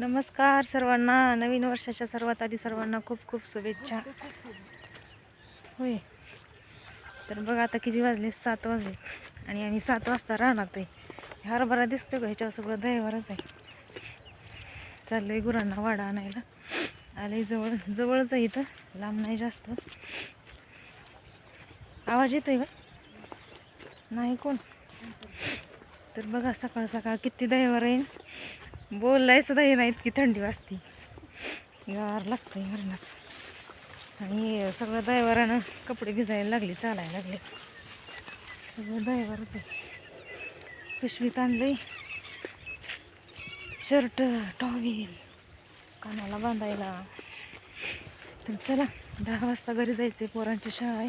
नमस्कार सर्वांना. नवीन वर्षाच्या सर्वात आधी सर्वांना खूप खूप शुभेच्छा. होय. तर बघा आता किती वाजले? सात वाजले. आणि आम्ही सात वाजता राहणार ते. हरभरा दिसतो का? ह्याच्यावर सगळं दहीवरच आहे. चाललो आहे गुरांना वाडा आणायला. आले जवळ जवळच आहे इथं. लांब नाही जास्त. आवाज येतोय का? नाही कोण? तर बघा सकाळ सकाळ किती दहीवर येईल बोललाय सुद्धा हे नाही इतकी थंडी वाजते. गार लागतंय मरणाच आणि सगळं दैवारानं कपडे भिजायला लागले चालायला लागले. सगळं दैवारच आहे. पिशवीत आणलंय. शर्ट टॉवेल कानाला बांधायला. तर चला दहा वाजता घरी जायचे पोरांची शाळा आहे.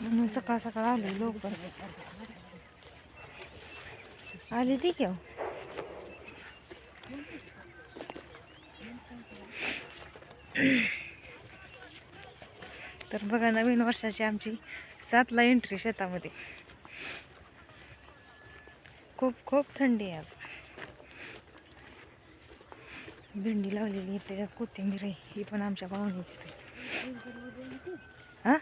म्हणून सकाळ सकाळ आलो लोक आली ती घेऊ तर बघा नवीन वर्षाची आमची सातला एंट्री शेतामध्ये. खूप खूप थंडी आहे आज. भेंडी लावलेली आहे त्याच्यात कोथिंबीर आहे ही पण आमच्या पाहुण्याचीच आहे. हां?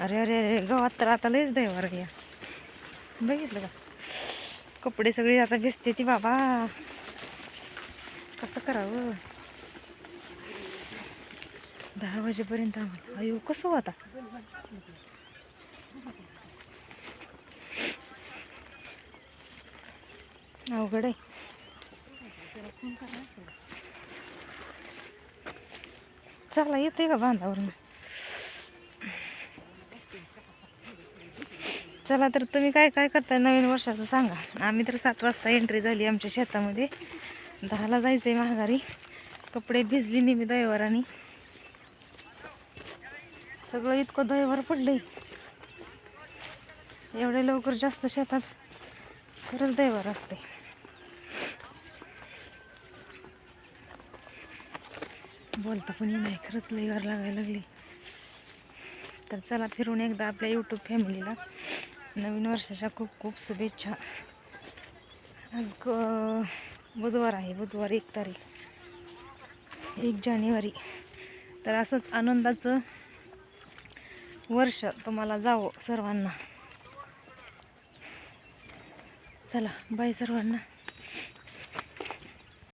अरे अरे अरे गावात तर आता लयच दैवार या बघितलं का? कपडे सगळे आता भिजते ती बाबा. कसं करावं? दहा वाजेपर्यंत आम्हाला. अयो कसं हो आता? अवघड आहे. चला येते का बांधावरून चला तर तुम्ही काय काय करताय नवीन वर्षाचं सांगा. आम्ही तर सात वाजता एंट्री झाली आमच्या शेतामध्ये. दहाला जायचं आहे महागारी कपडे भिजली नेहमी दहीवराने. सगळं इतकं दहीवर पडलंय. एवढे लवकर जास्त शेतात खरंच दहीवर असते. बोलता पण नाही खरंच लई लागायला लागली. तर चला फिरून एकदा आपल्या यूट्यूब फॅमिलीला नवीन वर्षाच्या खूप खूप शुभेच्छा. आज क बुधवार आहे. बुधवार एक तारीख. एक जानेवारी. तर असंच आनंदाचं वर्ष तुम्हाला जावं सर्वांना. चला बाय सर्वांना.